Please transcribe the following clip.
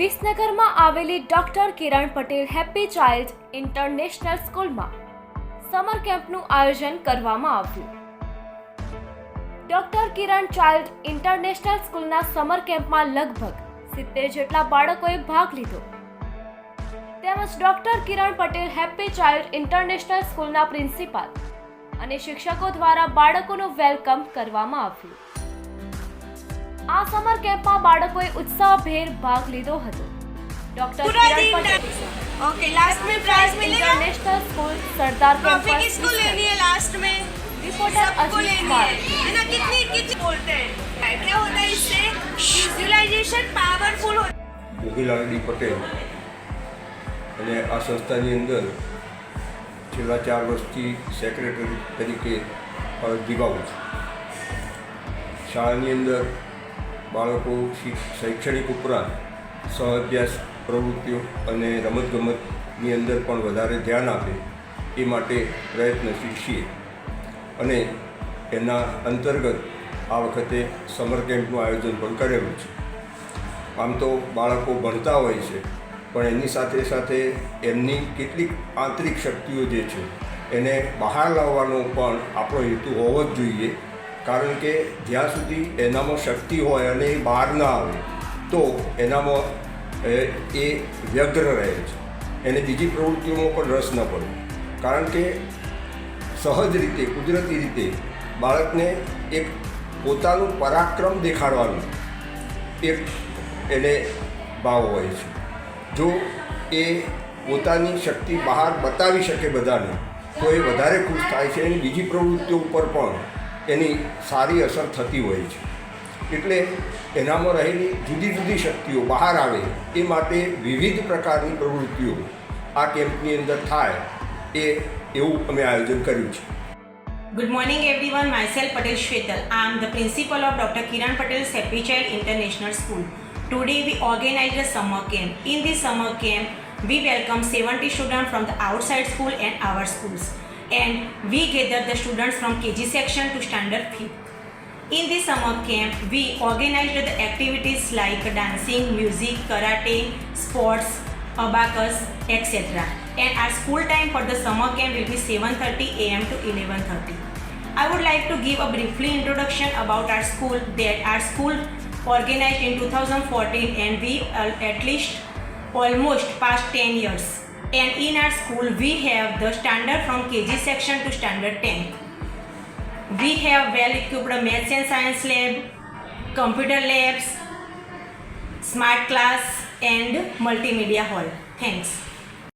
વિસનગરમાં આવેલી doctor Kiran Patel happy child international સ્કૂલમાં summer કેમ્પનું આયોજન કરવામાં આવ્યું. ડોક્ટર કિરણ ચાઇલ્ડ ઇન્ટરનેશનલ સ્કૂલના સમર કેમ્પમાં લગભગ સિત્તેર જેટલા બાળકોએ ભાગ લીધો. તેમજ doctor Kiran Patel happy child international સ્કૂલના પ્રિન્સિપાલ અને શિક્ષકો દ્વારા બાળકોનું વેલકમ કરવામાં આવ્યું. આ સમર કેમ્પમાં બાળકોએ ઉત્સાહભેર ભાગ લીધો હતો ડોક્ટર पूरा કિરણ दिन પટેલ ओके लास्ट में प्राइज मिलेगा international school Sardar trophy campus किसको लेनी है लास्ट में रिपोर्टर सबको अजीत लेनी कुमार है है ना कितनी कितनी बोलते हैं क्या होता है इससे विजुअलाइजेशन पावरफुल होता મોગીલાલડી પટેલ અને આ સંસ્થાની અંદર છેલ્લા ચાર વર્ષથી સેક્રેટરી તરીકે ફરજ નિભાવું છું શાળાની અંદર બાળકો શૈક્ષણિક ઉપરાંત સહઅભ્યાસ પ્રવૃત્તિઓ અને રમતગમતની અંદર પણ વધારે ધ્યાન આપે એ માટે પ્રયત્નશીલ છીએ. અને એના અંતર્ગત આ વખતે સમર કેમ્પનું આયોજન પણ કરેલું છે. આમ તો બાળકો ભણતા હોય છે, પણ એની સાથે સાથે એમની કેટલીક આંતરિક શક્તિઓ જે છે, એને બહાર લાવવાનો પણ આપણો હેતુ હોવો જ જોઈએ. કારણ કે જ્યાં સુધી એનામાં શક્તિ હોય અને એ બહાર ના આવે, તો એનામાં એ વ્યગ્ર રહે છે. એને બીજી પ્રવૃત્તિઓમાં પણ રસ ન પડે. કારણ કે સહજ રીતે, કુદરતી રીતે બાળકને એક પોતાનું પરાક્રમ દેખાડવાનું એક એને ભાવ હોય છે. જો એ પોતાની શક્તિ બહાર બતાવી શકે બધાને, તો એ વધારે ખુશ થાય છે. અને બીજી પ્રવૃત્તિઓ ઉપર પણ એની સારી અસર થતી હોય છે એટલે એનામાં રહેલી જુદી જુદી શક્તિઓ બહાર આવે એ માટે વિવિધ પ્રકારની પ્રવૃત્તિઓ આ કેમ્પની અંદર થાય એ એવું અમે આયોજન કર્યું છે Good morning everyone, myself Patel Shwetal. I am the principal of Dr. Kiran Patel's Happy Child International School. Today we organized a summer camp. In this summer camp, we welcome 70 students from the outside school and our schools. And we gather the students from KG section to standard 5. In this summer camp, we organized the activities like dancing, music, karate, sports, abacus, etc. And our school time for the summer camp will be 7:30 a.m. to 11:30. I would like to give a briefly introduction about our school. That our school organized in 2014, and we uh, at least almost past 10 years. And in our school, we have the standard from KG section to standard 10. We have well equipped maths and science lab, computer labs, smart class, and multimedia hall. Thanks.